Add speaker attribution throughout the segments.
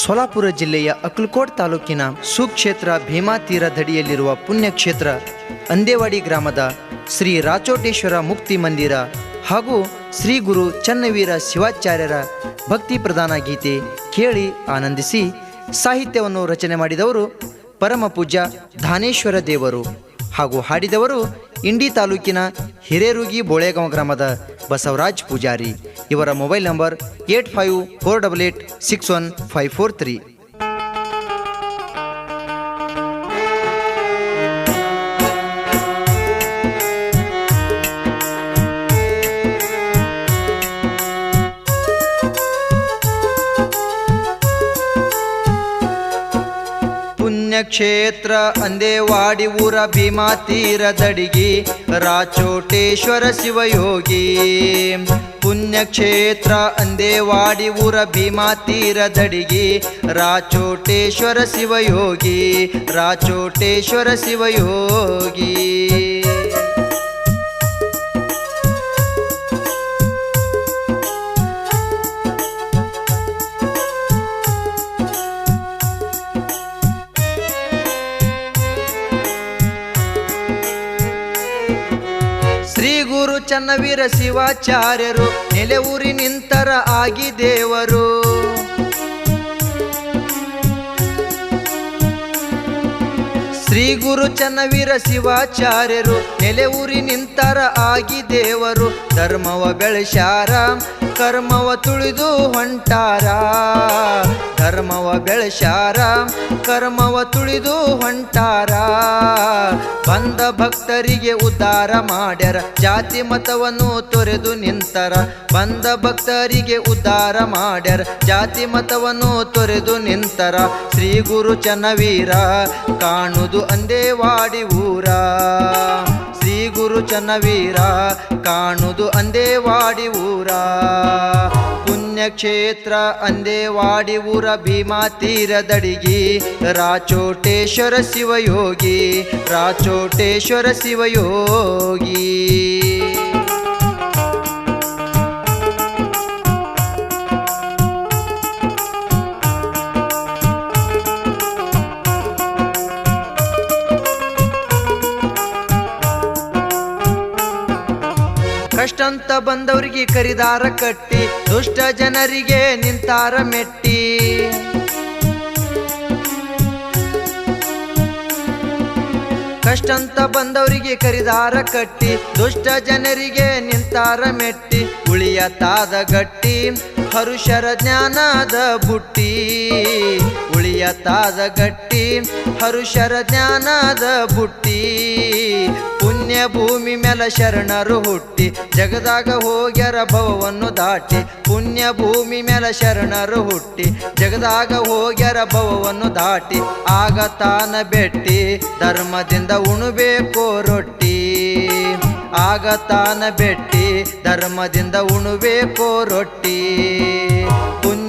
Speaker 1: ಸೋಲಾಪುರ ಜಿಲ್ಲೆಯ ಅಕ್ಲಕೋಟ್ ತಾಲೂಕಿನ ಸುಕ್ಷೇತ್ರ ಭೀಮಾ ತೀರ ದಡಿಯಲ್ಲಿರುವ ಪುಣ್ಯಕ್ಷೇತ್ರ ಅಂದೇವಾಡಿ ಗ್ರಾಮದ ಶ್ರೀ ರಾಚೋಟೇಶ್ವರ ಮುಕ್ತಿ ಮಂದಿರ ಹಾಗೂ ಶ್ರೀ ಗುರು ಚನ್ನವೀರ ಶಿವಾಚಾರ್ಯರ ಭಕ್ತಿ ಪ್ರಧಾನ ಗೀತೆ ಕೇಳಿ ಆನಂದಿಸಿ ಸಾಹಿತ್ಯವನ್ನು ರಚನೆ ಮಾಡಿದವರು ಪರಮ ಪೂಜ್ಯ ಧಾನೇಶ್ವರ ದೇವರು ಹಾಗೂ ಹಾಡಿದವರು ಇಂಡಿ ತಾಲೂಕಿನ ಹಿರೇರುಗಿ ಬೋಳೆಗಾಂವ ಗ್ರಾಮದ ಬಸವರಾಜ್ ಪೂಜಾರಿ. ಇವರ mobile number eight five four double eight six one five four three. ಪುಣ್ಯಕ್ಷೇತ್ರ Andewadi ಊರ ಭೀಮಾ ತೀರದಡಿಗಿ ರಾಚೋಟೇಶ್ವರ ಶಿವಯೋಗಿ. ಪುಣ್ಯಕ್ಷೇತ್ರ ಅಂದೇವಾಡಿ ಊರ ಭೀಮಾ ತೀರದಡಿಗಿ ರಾಚೋಟೇಶ್ವರ ಶಿವಯೋಗಿ ರಾಚೋಟೇಶ್ವರ ಶಿವಯೋಗಿ. ಚನ್ನವೀರ ಶಿವಾಚಾರ್ಯರು ನೆಲೆ ಊರಿನಿಂತರ ಆಗಿ ದೇವರು. ಶ್ರೀ ಗುರು ಚನ್ನವೀರ ಶಿವಾಚಾರ್ಯರು ನೆಲೆಯೂರಿ ನಿಂತರ ಆಗಿ ದೇವರು. ಧರ್ಮವ ಬೆಳೆಸಾರ ಕರ್ಮವ ತುಳಿದು ಹೊಂಟಾರ. ಧರ್ಮವ ಬೆಳೆಸಾರ ಕರ್ಮವ ತುಳಿದು ಹೊಂಟಾರ. ಬಂದ ಭಕ್ತರಿಗೆ ಉದ್ಧಾರ ಮಾಡ್ಯಾರ, ಜಾತಿ ಮತವನ್ನು ತೊರೆದು ನಿಂತರ. ಬಂದ ಭಕ್ತರಿಗೆ ಉದ್ಧಾರ ಮಾಡ್ಯಾರ, ಜಾತಿ ಮತವನ್ನು ತೊರೆದು ನಿಂತರ. ಶ್ರೀ ಗುರು ಚನ್ನವೀರ, ಕಾಣುದು ಅಂದೇವಾಡಿ ಊರ. ಶ್ರೀ ಗುರು ಚನ್ನವೀರ ಕಾಣುದು ಅಂದೇವಾಡಿ ಊರ. ಪುಣ್ಯಕ್ಷೇತ್ರ ಅಂದೇವಾಡಿ ಊರ, ಭೀಮಾ ತೀರದಡಿಗಿ, ರಾಚೋಟೇಶ್ವರ ಶಿವಯೋಗಿ ರಾಚೋಟೇಶ್ವರ ಶಿವಯೋಗಿ. ಕಷ್ಟಂತ ಬಂದವರಿಗೆ ಕರಿದಾರ ಕಟ್ಟಿ, ದುಷ್ಟ ಜನರಿಗೆ ನಿಂತಾರ ಮೆಟ್ಟಿ. ಕಷ್ಟಂತ ಬಂದವರಿಗೆ ಕರಿದಾರ ಕಟ್ಟಿ, ದುಷ್ಟ ಜನರಿಗೆ ನಿಂತಾರ ಮೆಟ್ಟಿ. ಉಳಿಯ ತಾದ ಗಟ್ಟಿ, ಹರುಷರ ಜ್ಞಾನದ ಬುಟ್ಟಿ. ತಾದ ಗಟ್ಟಿ, ಹರುಷರ ಜ್ಞಾನದ ಬುಟ್ಟಿ, ಪುಣ್ಯ ಭೂಮಿ ಮೇಲ ಶರಣರು ಹುಟ್ಟಿ, ಜಗದಾಗ ಹೋಗ್ಯರ ಭವವನ್ನು ದಾಟಿ, ಪುಣ್ಯ ಭೂಮಿ ಮೇಲ ಶರಣರು ಹುಟ್ಟಿ, ಜಗದಾಗ ಹೋಗ್ಯರ ಭವವನ್ನು ದಾಟಿ, ಆಗ ತಾನ ಬೆಟ್ಟಿ, ಧರ್ಮದಿಂದ ಉಣಬೇಕೋ ರೊಟ್ಟಿ. ಆಗ ತಾನ ಬೆಟ್ಟಿ, ಧರ್ಮದಿಂದ ಉಣಬೇಕೋ ರೊಟ್ಟಿ.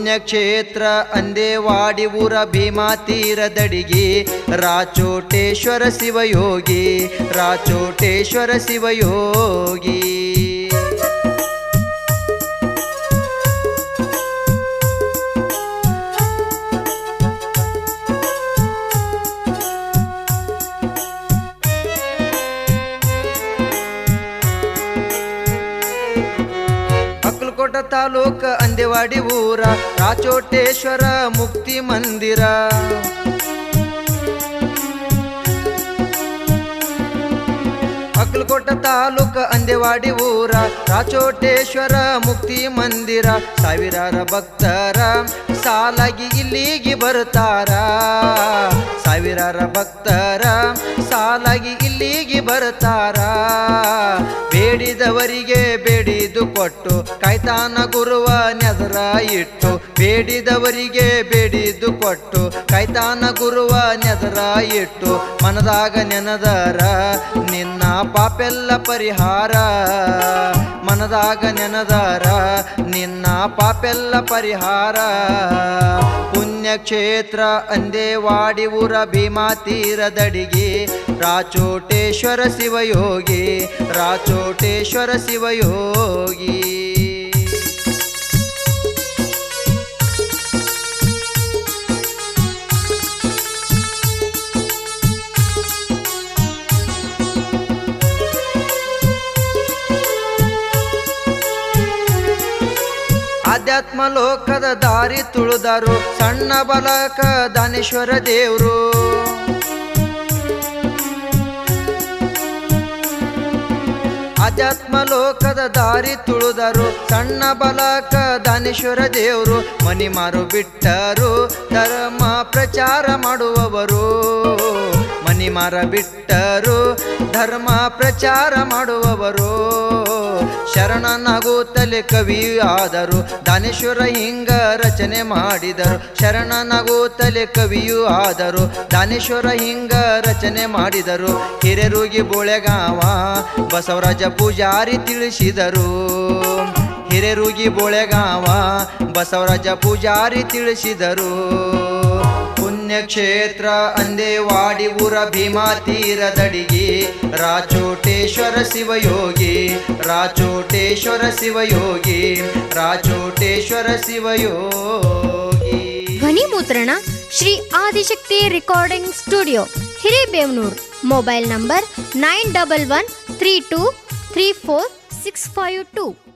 Speaker 1: ಪುಣ್ಯಕ್ಷೇತ್ರ ಅಂದೇವಾಡಿ ಊರ ಭೀಮಾ ತೀರದಡಿಗಿ. ರಾಚೋಟೇಶ್ವರ ಶಿವಯೋಗಿ ರಾಚೋಟೇಶ್ವರ ಶಿವಯೋಗಿ. ಅಕ್ಕಲಕೋಟ ತಾಲೂಕ ಅಂದೆವಾಡಿ ಊರ ರಾಚೋಟೇಶ್ವರ ಮುಕ್ತಿ ಮಂದಿರ. ಅಕ್ಕಲಕೋಟ ತಾಲೂಕ ಅಂದೆವಾಡಿ ಊರ ರಾಚೋಟೇಶ್ವರ ಮುಕ್ತಿ ಮಂದಿರ. ಸಾವಿರಾರ ಭಕ್ತರ ಸಾಲಾಗಿ ಇಲ್ಲಿಗೆ ಬರುತ್ತಾರ ಸಾವಿರಾರ ಭಕ್ತರ ಸಾಲಾಗಿ ಇಲ್ಲಿಗೆ ಬರುತ್ತಾರ ಬೇಡಿದವರಿಗೆ ಬೇಡಿದು ಕೊಟ್ಟು ಕೈತಾನ ಗುರುವ ನೆದರ ಇಟ್ಟು. ಬೇಡಿದವರಿಗೆ ಬೇಡಿದು ಕೊಟ್ಟು ಕೈತಾನ ಗುರುವ ನೆದರ ಇಟ್ಟು. ಮನದಾಗ ನೆನದರ ನಿನ್ನ ಪಾಪೆಲ್ಲ ಪರಿಹಾರ. ಮನದಾಗ ನೆನದಾರ, ನಿನ್ನ ಪಾಪೆಲ್ಲ ಪರಿಹಾರ. ಪುಣ್ಯಕ್ಷೇತ್ರ ಅಂದೇವಾಡಿ ಊರ ಭೀಮಾ ತೀರದಡಿಗೆ. ರಾಚೋಟೇಶ್ವರ ಶಿವಯೋಗಿ ರಾಚೋಟೇಶ್ವರ ಶಿವಯೋಗಿ. ಅಧ್ಯಾತ್ಮ ಲೋಕದ ದಾರಿ ತುಳಿದರು. ಸಣ್ಣ ಬಲಕ ದಾನೇಶ್ವರ ದೇವರು. ಅಧ್ಯಾತ್ಮ ಲೋಕದ ದಾರಿ ತುಳಿದರು. ಸಣ್ಣ ಬಲಕ ದಾನೇಶ್ವರ ದೇವರು. ಮನಿ ಮಾರು ಬಿಟ್ಟರು. ಧರ್ಮ ಪ್ರಚಾರ ಮಾಡುವವರು. ಮನಿ ಮಾರ ಬಿಟ್ಟರು. ಧರ್ಮ ಪ್ರಚಾರ ಮಾಡುವವರು. ಶರಣನಾಗುತ್ತಲೇ ಕವಿ ಆದರು ದಾನೇಶ್ವರ ಹಿಂಗ ರಚನೆ ಮಾಡಿದರು. ಶರಣನಾಗುತ್ತಲೇ ಕವಿಯೂ ಆದರು ದಾನೇಶ್ವರ ಹಿಂಗ ರಚನೆ ಮಾಡಿದರು. ಹಿರೇರುಗಿ ಬೋಳೆಗಾವ ಬಸವರಾಜ ಪೂಜಾರಿ ತಿಳಿಸಿದರು. ಹಿರೇರುಗಿ ಬೋಳೆಗಾವ ಬಸವರಾಜ ಪೂಜಾರಿ ತಿಳಿಸಿದರು. ಪುಣ್ಯಕ್ಷೇತ್ರ ಅಂದೇವಾಡಿ ಊರ ಭೀಮಾ ತೀರದಡಿಗೆ. ರಾಚೋಟೇಶ್ವರ ಶಿವಯೋಗಿ ರಾಚೋಟೇಶ್ವರ ಶಿವಯೋಗಿ ರಾಚೋಟೇಶ್ವರ ಶಿವಯೋಗಿ.
Speaker 2: ಧ್ವನಿ ಮುದ್ರಣ Shri Adishakti recording studio, Hirebevanur. Mobile number nine double one three two three four six five two.